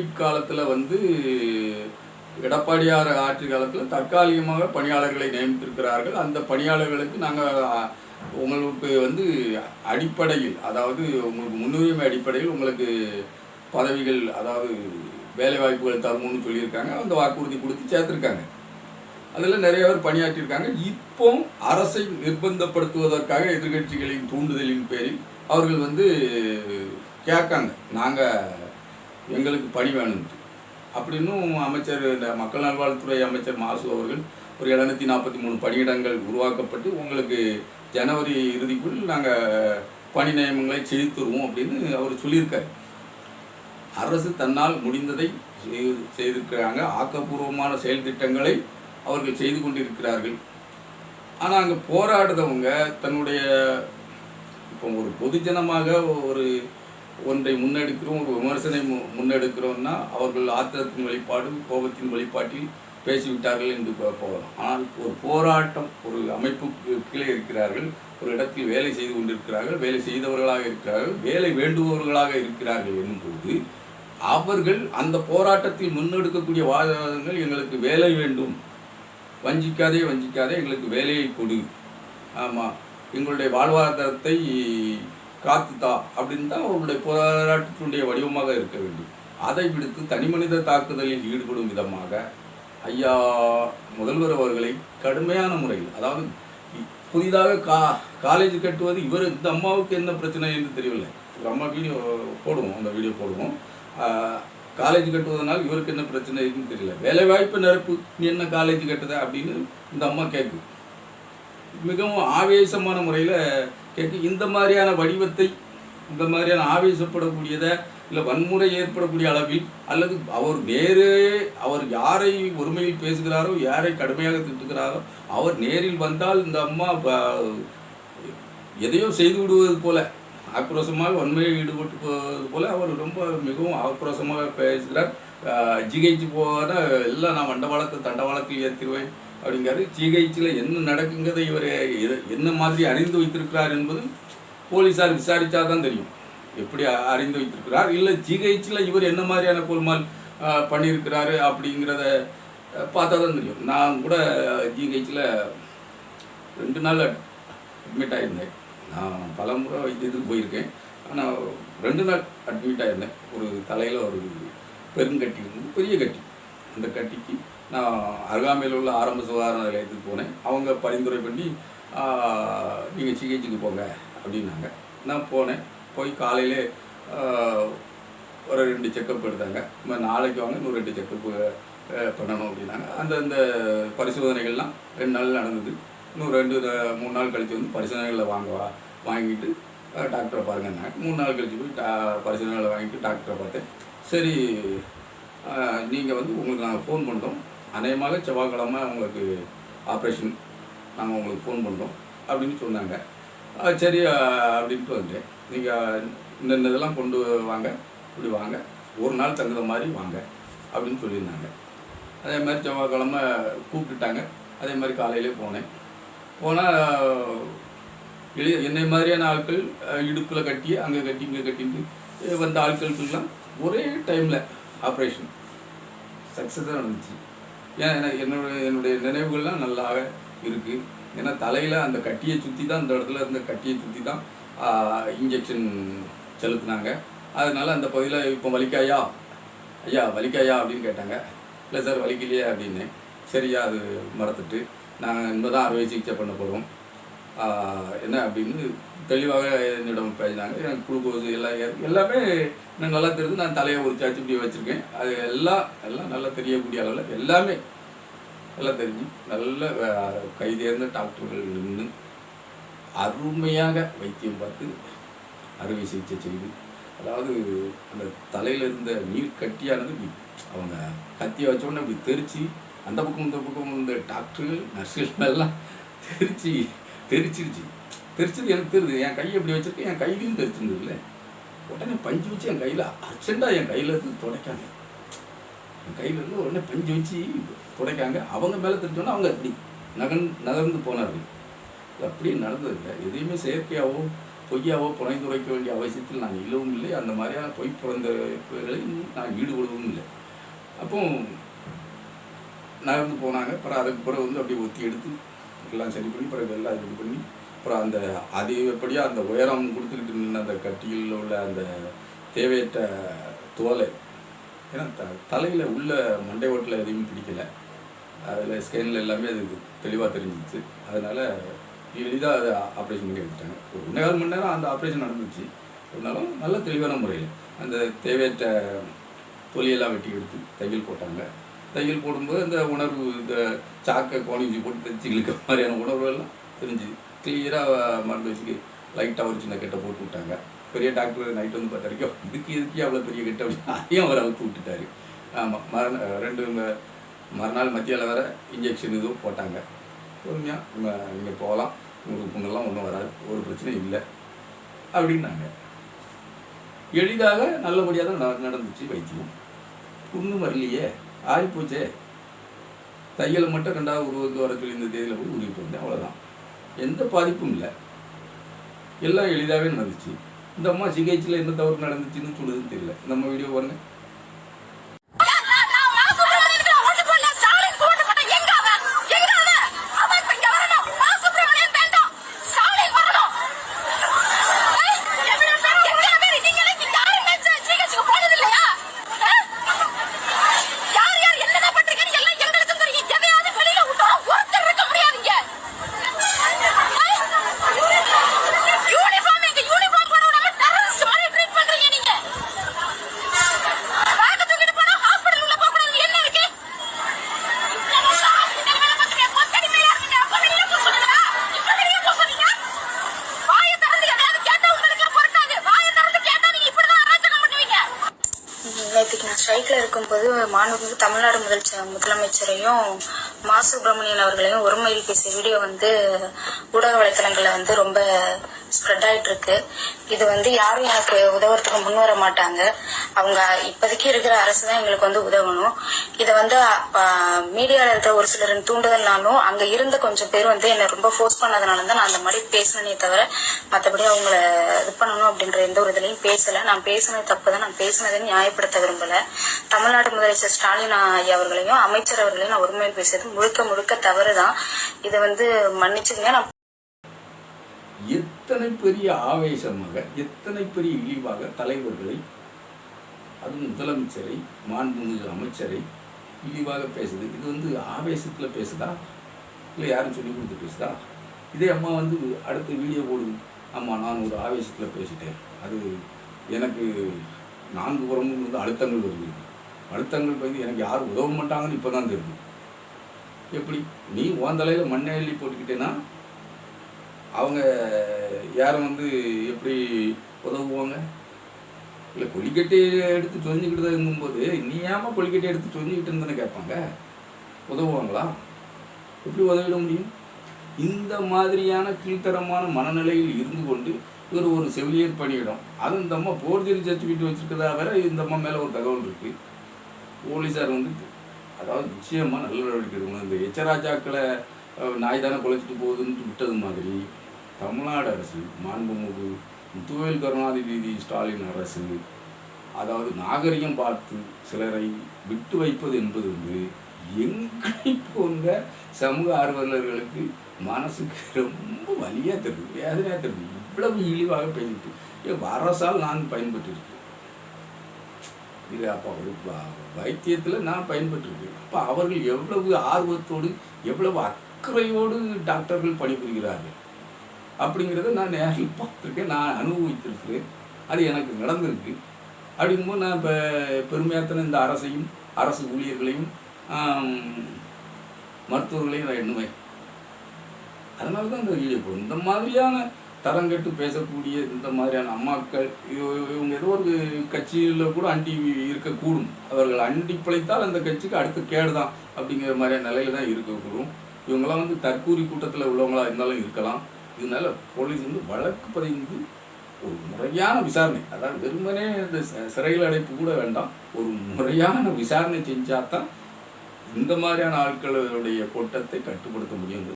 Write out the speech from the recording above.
காலத்தில் வந்து எடப்பாடியார் ஆட்சி காலத்தில் தற்காலிகமாக பணியாளர்களை நியமித்திருக்கிறார்கள். அந்த பணியாளர்களுக்கு நாங்கள் உங்களுக்கு வந்து அடிப்படையில் அதாவது உங்களுக்கு முன்னுரிமை அடிப்படையில் உங்களுக்கு பதவிகள் அதாவது வேலை வாய்ப்புகள் தரும்னு சொல்லியிருக்காங்க. அந்த வாக்குறுதி கொடுத்து சேர்த்துருக்காங்க. அதில் நிறைய பேர் பணியாற்றியிருக்காங்க. இப்போ அரசை நிர்பந்தப்படுத்துவதற்காக எதிர்க்கட்சிகளின் தூண்டுதலின் பேரில் அவர்கள் வந்து கேட்காங்க. நாங்கள் எங்களுக்கு பணி வேணும். அப்படின்னும் அமைச்சர் இந்த மக்கள் நல்வாழ்வுத்துறை அமைச்சர் மாசு அவர்கள் ஒரு எழுநூத்தி நாற்பத்தி மூணு பணியிடங்கள் உருவாக்கப்பட்டு உங்களுக்கு ஜனவரி இறுதிக்குள் நாங்கள் பணி நியமங்களை செய்து தருவோம் அப்படின்னு அவர் சொல்லியிருக்காரு. அரசு தன்னால் முடிந்ததை செய்து செய்திருக்கிறாங்க. ஆக்கப்பூர்வமான செயல் திட்டங்களை அவர்கள் செய்து கொண்டிருக்கிறார்கள். ஆனால் அங்கே போராடுறவங்க தன்னுடைய இப்போ ஒரு பொதுஜனமாக ஒரு ஒன்றை முன்னெடுக்கிறோம் ஒரு விமர்சனை மு- முன்னெடுக்கிறோம்னா அவர்கள் ஆத்திரத்தின் வெளிப்பாடு கோபத்தின் வெளிப்பாட்டில் பேசிவிட்டார்கள் என்று போகலாம். ஆனால் ஒரு போராட்டம் ஒரு அமைப்புக்கு கீழே இருக்கிறார்கள் ஒரு இடத்தில் வேலை செய்து கொண்டிருக்கிறார்கள் வேலை செய்தவர்களாக இருக்கிறார்கள் வேலை வேண்டுபவர்களாக இருக்கிறார்கள் என்னும்போது அவர்கள் அந்த போராட்டத்தில் முன்னெடுக்கக்கூடிய வாதங்கள் எங்களுக்கு வேலை வேண்டும். வஞ்சிக்காதே வஞ்சிக்காதே எங்களுக்கு வேலையை கொடு. ஆமாம் எங்களுடைய வாழ்வாதாரத்தை காத்துதா அப்படின்னு தான் அவருடைய போராட்டத்தினுடைய வடிவமாக இருக்க வேண்டும். அதை விடுத்து தனி மனித தாக்குதலில் ஈடுபடும் விதமாக ஐயா முதல்வர் அவர்களை கடுமையான முறையில் அதாவது புதிதாக கா காலேஜ் கட்டுவது இவர் இந்த அம்மாவுக்கு என்ன பிரச்சனை என்று தெரியவில்லை. ஒரு அம்மா வீடியோ போடுவோம் அந்த வீடியோ போடுவோம். காலேஜ் கட்டுவதனால் இவருக்கு என்ன பிரச்சனை இருக்குன்னு தெரியல. வேலைவாய்ப்பு நிரப்பு நீ என்ன காலேஜ் கட்டுத அப்படின்னு இந்த அம்மா கேட்குது மிகவும் ஆவேசமான முறையில் கேட்கு இந்த மாதிரியான வடிவத்தை இந்த மாதிரியான ஆவேசப்படக்கூடியதை இல்லை வன்முறை ஏற்படக்கூடிய அளவில் அல்லது அவர் நேரே அவர் யாரை ஒருமையில் பேசுகிறாரோ யாரை கடுமையாக திட்டுகிறாரோ அவர் நேரில் வந்தால் இந்த அம்மா ப- எதையோ செய்து விடுவது போல ஆக்ரோஷமாக வன்மையில் ஈடுபட்டு போவது போல அவர் ரொம்ப மிகவும் ஆக்ரோஷமாக பேசுகிறார். ஜிகைச்சு போன எல்லாம் நான் வண்டவாளத்தை தண்டவாளத்தில் ஏற்றிடுவேன் அப்படிங்கிறது ஜிஹெச்சில் என்ன நடக்குங்கிறத இவர் என்ன மாதிரி அறிந்து வைத்திருக்கிறார் என்பது போலீஸார் விசாரித்தா தான் தெரியும். எப்படி அறிந்து வைத்திருக்கிறார்? இல்லை ஜிஹெச்சில் இவர் என்ன மாதிரியான கோல்மால் பண்ணியிருக்கிறாரு அப்படிங்கிறத பார்த்தா தான் தெரியும். நான் கூட ஜிஹெச்சில் ரெண்டு நாள் அட்மிட் ஆகியிருந்தேன் நான் பல முறை வைத்தியத்துக்கு போயிருக்கேன். ஆனால் ரெண்டு நாள் அட்மிட் ஆகியிருந்தேன் ஒரு தலையில் ஒரு பெருங்கட்டி இருந்தது பெரிய கட்டி. அந்த கட்டிக்கு நான் அருகாமையில் உள்ள ஆரம்ப சுகாதார நிலையத்துக்கு போனேன். அவங்க பரிந்துரை பண்ணி நீங்கள் சிகிச்சைக்கு போங்க அப்படின்னாங்க. நான் போனேன். போய் காலையிலே ஒரு ரெண்டு செக்கப் எடுத்தாங்க. இப்போ நாளைக்கு வாங்க இன்னும் ரெண்டு செக்கப் பண்ணணும் அப்படின்னாங்க. அந்த பரிசோதனைகள்லாம் ரெண்டு நாள் நடந்தது. இன்னும் ரெண்டு மூணு நாள் கழித்து வந்து பரிசோதனைகளில் வாங்குவா வாங்கிட்டு டாக்டரை பாருங்கன்னாங்க. மூணு நாள் கழித்து போய் டா பரிசோதனைகளை வாங்கிட்டு டாக்டரை பார்த்தேன். சரி நீங்கள் வந்து உங்களுக்கு நாங்கள் ஃபோன் பண்ணுறோம் அநேகமாக செவ்வாய்க்கிழமை அவங்களுக்கு ஆப்ரேஷன் நாங்கள் உங்களுக்கு ஃபோன் பண்ணுறோம் அப்படின்னு சொன்னாங்க. சரி அப்படின்ட்டு வந்துட்டேன். நீங்கள் இந்த இதெல்லாம் கொண்டு வாங்க இப்படி வாங்க. ஒரு நாள் தங்குற மாதிரி வாங்க அப்படின்னு சொல்லியிருந்தாங்க. அதே மாதிரி செவ்வாய்க்கிழமை கூப்பிட்டுட்டாங்க. அதே மாதிரி காலையிலே போனேன். போனால் எளிய என்னை மாதிரியான ஆட்கள் இடுப்பில் கட்டி அங்கே கட்டி இங்கே கட்டிட்டு வந்த ஆட்களுக்கெல்லாம் ஒரே டைமில் ஆப்ரேஷன் சக்ஸஸாக நடந்துச்சு. ஏன் என்னுடைய என்னோட என்னுடைய நினைவுகள்லாம் நல்லாவே இருக்குது ஏன்னா தலையில் அந்த கட்டியை சுற்றி தான் அந்த இடத்துல இருந்த கட்டியை சுற்றி தான் இன்ஜெக்ஷன் செலுத்தினாங்க. அதனால அந்த பகுதியில் இப்போ வலிக்காயா? ஐயா வலிக்காயா அப்படின்னு கேட்டாங்க. இல்லை சார் வலிக்கலையே அப்படின்னு. சரியா அது மறந்துட்டு. நாங்கள் இன்னும் தான் அறுவை சிகிச்சை பண்ண போகிறோம் என்ன அப்படின்னு தெளிவாக என்னிடம் பேசினாங்க. எனக்கு குளுக்கோஸ் எல்லாம் எல்லாமே எனக்கு நல்லா தெரிஞ்சு நான் தலையை ஒரு சாச்சு இப்படி வச்சுருக்கேன். அது எல்லாம் எல்லாம் நல்லா தெரியக்கூடிய அளவில் எல்லாமே எல்லாம் தெரிஞ்சு நல்ல கைதேர்ந்த டாக்டர்கள் நின்று அருமையாக வைத்தியம் பார்த்து அறுவை சிகிச்சை செய்து அதாவது அந்த தலையில் இருந்த நீர் கட்டியானது அவங்க கத்தியை வச்சோடனே இப்படி தெரிச்சு அந்த பக்கம் இந்த பக்கம் இந்த டாக்டர்கள் நர்ஸுகள் எல்லாம் தெரிச்சு தெரிச்சிருச்சு. தெரிச்சது எனக்கு தெரியுது. என் கையை இப்படி வச்சிருக்கேன் என் கையிலையும் தெரிச்சிருந்ததுல உடனே பஞ்சு வச்சு என் கையில் அர்ஜென்ட்டாக என் கையில் இருந்து துடைக்காங்க. என் கையில் இருந்து உடனே பஞ்சு வச்சு துடைக்காங்க. அவங்க மேலே தெரிஞ்சோன்னா அவங்க அப்படி நகன் நகர்ந்து போனார்கள். அப்படியே நடந்ததில்லை எதையுமே செயற்கையாகவோ பொய்யாவோ புனைந்துரைக்க வேண்டிய அவசியத்தில் நான் இல்லவும் இல்லை. அந்த மாதிரியான பொய் புறந்தவைகளை நான் ஈடுபடவும் இல்லை. அப்போ நகர்ந்து போனாங்க. அப்புறம் அதுக்கு பிறகு வந்து அப்படியே ஒத்தி எடுத்து எல்லாம் சரி பண்ணி பிறகு எல்லாம் இது பண்ணி அப்புறம் அந்த அதிகப்படியாக அந்த உயரம் கொடுத்துக்கிட்டு நின்று அந்த கட்டியில் உள்ள அந்த தேவையற்ற தோலை ஏன்னா த தலையில் உள்ள மண்டை ஓட்டில் எதையும் பிடிக்கல. அதில் ஸ்கேனில் எல்லாமே அது தெளிவாக தெரிஞ்சிச்சு. அதனால் எளிதாக அதை ஆப்ரேஷன் பண்ணி எடுத்துட்டாங்க. ஒரு ஒன்றே கால் மணி நேரம் அந்த ஆப்ரேஷன் நடந்துச்சு. இருந்தாலும் நல்ல தெளிவான முறையில் அந்த தேவையற்ற தொலியெல்லாம் வெட்டி எடுத்து தையல் போட்டாங்க. தையல் போடும்போது அந்த உணர்வு இந்த சாக்கை கோணிஞ்சி போட்டு தைச்சி இழுக்கிற மாதிரியான உணர்வுகள்லாம் தெரிஞ்சுது. கிளியராக மருந்து வச்சுக்கு லைட்டாக ஒரு சின்ன கெட்ட போட்டு விட்டாங்க. பெரிய டாக்டர் நைட் வந்து பார்த்த வரைக்கும் இதுக்கு இதுக்கே அவ்வளோ பெரிய கெட்ட அப்படின்னு அதையும் அவர் அவுத்து விட்டுட்டாரு. ஆமாம் மரண ரெண்டு மறுநாள் மத்தியால் வர இன்ஜெக்ஷன் இதுவும் போட்டாங்க. பொறுமையாக நீங்கள் போகலாம். உங்களுக்கு புண்ணெல்லாம் ஒன்றும் வராது. ஒரு பிரச்சனையும் இல்லை. அப்படின்னாங்க. எளிதாக நல்லபடியாக தான் நட- நடந்துச்சு வைத்தியம். புண்ணு வரலையே ஆகிப்போச்சே தையலை மட்டும் ரெண்டாவது உருவத்து வர சொல்லி இந்த தேதியில் போய் உருவிட்டு வந்தேன் அவ்வளோதான் எந்த பாதிப்பும் இல்லை. எல்லாம் எளிதாகவே நடந்துச்சு. இந்த அம்மா சிகிச்சையில் என்ன தவறு நடந்துச்சுன்னு சொல்லுதுன்னு தெரியல. நம்ம வீடியோ பாருங்கள் இருக்கும்போது மாண்புமிகு தமிழ்நாடு முதல் முதலமைச்சரையும் மா. சுப்பிரமணியன் அவர்களையும் ஒருமையில் பேசிய வீடியோ வந்து ஊடக வலைத்தளங்களில் வந்து ரொம்ப ஸ்ப்ரெட் ஆயிட்டு இருக்கு இது வந்து யாரும் எனக்கு உதவுறதுக்கு முன் வர மாட்டாங்க. அவங்க இப்போதைக்கு இருக்கிற அரசு தான் எங்களுக்கு வந்து உதவணும். இதை வந்து மீடியாவில் இருக்கிற ஒரு சிலரின் தூண்டுதல்னாலும் அங்கே இருந்த கொஞ்சம் பேர் வந்து என்னை ரொம்ப ஃபோர்ஸ் பண்ணதுனால தான் நான் அந்த மாதிரி பேசினே தவிர மற்றபடி அவங்கள இது பண்ணணும் அப்படின்ற எந்த ஒரு இதுலையும் பேசலை. நான் பேசினது தப்பு தான். நான் பேசினதை நியாயப்படுத்த விரும்பல. தமிழ்நாடு முதலமைச்சர் ஸ்டாலின் ஐயா அவர்களையும் அமைச்சர் அவர்களையும் நான் உரிமையில் பேசியது முழுக்க முழுக்க தவறு தான். இதை வந்து மன்னிச்சுங்க நான் எத்தனை பெரிய ஆவேசமாக எத்தனை பெரிய இழிவாக தலைவர்களை அதுவும் முதலமைச்சரை மாண்புமிகு அமைச்சரை இழிவாக பேசுது. இது வந்து ஆவேசத்தில் பேசுதா? இல்லை யாரும் சொல்லி கொடுத்து பேசுதா? இதே அம்மா வந்து அடுத்த வீடியோ போடுது அம்மா நான் ஒரு ஆவேசத்தில் பேசிட்டேன். அது எனக்கு நான்கு புறமும் வந்து அழுத்தங்கள் வருது அழுத்தங்கள் வந்து எனக்கு யாரும் உதவ மாட்டாங்கன்னு இப்போ தான் தெரியுது. எப்படி? நீ உன் தலையில் மண்ணை எழுதி போட்டுக்கிட்டேன்னா அவங்க யாரும் வந்து எப்படி உதவுவாங்க? இல்லை கொல்லிக்கட்டை எடுத்து சொரிஞ்சுக்கிட்டு இருக்கும்போது நீ ஏமா கொல்லிக்கட்டை எடுத்து சொரிஞ்சுக்கிட்டு இருந்தேன்னு கேட்பாங்க? உதவுவாங்களா? எப்படி உதவிட முடியும்? இந்த மாதிரியான கீழ்த்தரமான மனநிலையில் இருந்து கொண்டு இவர் ஒரு செவிலியர் பணியிடம் அதுவும் இந்த அம்மா போர்ஜரி சர்டிஃபிகேட் வச்சுருக்கதா வேற இந்த அம்மா மேலே ஒரு தகவல் இருக்குது போலீஸார் வந்து அதாவது நிச்சயமாக நல்ல நடவடிக்கை எடுக்கணும். இந்த எச்சராஜாக்களை நாய் தானே குலைச்சிட்டு போகுதுன்னு விட்டது மாதிரி தமிழ்நாடு அரசு மாண்புமிகு முத்துவேல் கருணாநிதி ஸ்டாலின் அரசு அதாவது நாகரிகம் பார்த்து சிலரை விட்டு வைப்பது என்பது வந்து எங்களை போன்ற சமூக ஆர்வலர்களுக்கு மனசுக்கு ரொம்ப வலியாக தருது வேதனையாக தருது இவ்வளவு இழிவாக பேசிட்டு ஏன் அரசால் நான் பயன்பட்டுருக்கேன் இது அப்போ ஒரு வைத்தியத்தில் நான் பயன்பட்டிருக்கேன் அப்போ அவர்கள் எவ்வளவு ஆர்வத்தோடு எவ்வளவு அக்கறையோடு டாக்டர்கள் பணிபுரிகிறார்கள். அப்படிங்கிறத நான் நேரில் பார்த்துருக்கேன் நான் அனுபவித்திருக்கிறேன். அது எனக்கு நடந்திருக்கு. அப்படிங்கும்போது நான் இப்போ பெருமையாத்தின இந்த அரசையும் அரசு ஊழியர்களையும் மருத்துவர்களையும் நான் எண்ணுவேன். அதனால தான் இந்த வீடியோ போடும் இந்த மாதிரியான தரங்கட்டு பேசக்கூடிய இந்த மாதிரியான அம்மாக்கள் இவ- இவங்க ஏதோ ஒரு கட்சியில் கூட அண்டி இருக்கக்கூடும். அவர்கள் அண்டி பிழைத்தால் அந்த கட்சிக்கு அடுத்த கேடு தான் அப்படிங்கிற மாதிரியான நிலையில தான் இருக்கக்கூடும். இவங்கெல்லாம் வந்து தற்கூரி கூட்டத்தில் உள்ளவங்களா இருந்தாலும் இருக்கலாம். இதனால போலீஸ் வந்து வழக்கு பதிந்து ஒரு முறையான விசாரணை அதாவது வெறுமனே இந்த ச- சிறையில் அடைப்பு கூட வேண்டாம் ஒரு முறையான விசாரணை செஞ்சாதான் இந்த மாதிரியான ஆட்களுடைய கூட்டத்தை கட்டுப்படுத்த முடியும்.